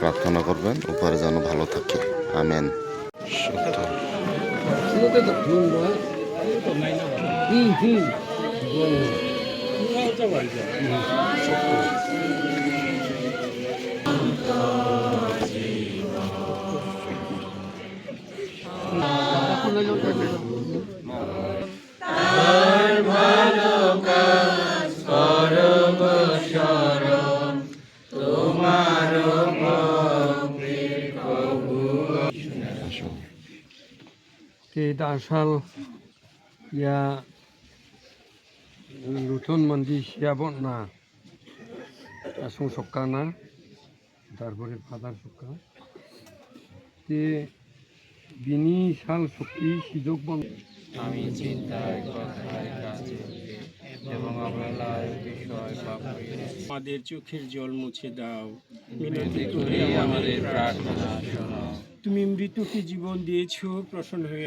প্রার্থনা করবেন উপরে যেন ভালো থাকে। আমেন। সত্তর tại sao ya luton mandi siabot na asung sokka na তারপরে ফাদার সক্কা। তে বিনিশাল শক্তি সুযোগ বন আমি চিন্তায় কথায় কাজে এবং অবহেলায় বিষয় পাপ আমাদের চোখের জল মুছে দাও। মিনতি করি আমাদের প্রার্থনা। শোনো তুমি মৃত্যুকে জীবন দিয়েছ প্রসন্ন হয়ে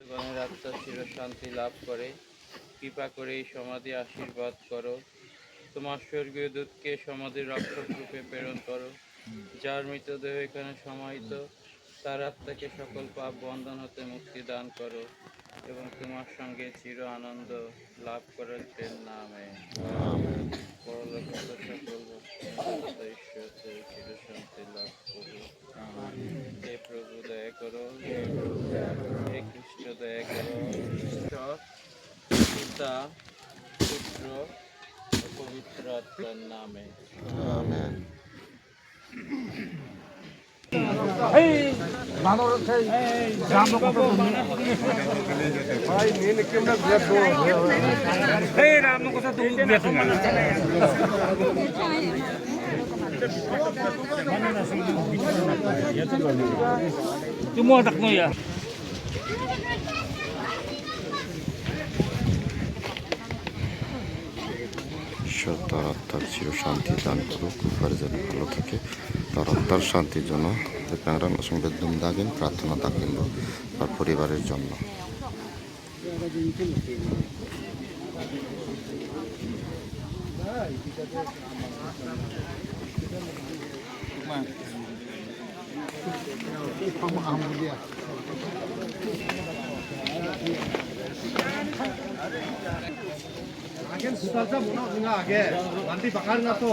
গণের আত্মা চির শান্তি লাভ করে। কৃপা করে এই সমাধি আশীর্বাদ করো। তোমার স্বর্গীয় দূতকে সমাধির রক্ষক রূপে প্রেরণ করো। যার মৃতদেহ এখানে সমাহিত, তার আত্মাকে সকল পাপ, বন্ধন হতে মুক্তি দান করো এবং তোমার সঙ্গে চির আনন্দ লাভ করার নামে পরলোকগত সকল বস্তু ঈশ্বর থেকে চির শান্তি লাভ করো হে প্রভু দয়া করো হে খ্রিস্ট দয়া ঈশ্বর, পিতা পুত্র ও পবিত্র আত্মার নামে আমেন ঈশ্বর তার আত্মার চির শান্তি দান করুক উপরে যেন ভালো থাকে তার শান্তির জন্য প্যাংরান সঙ্গে দুম দাগেন প্রার্থনা থাকেন তার পরিবারের জন্য from Ambulia. আগেন সুতালটা মনে হচ্ছে না আগে গান্ধী বাকার না তো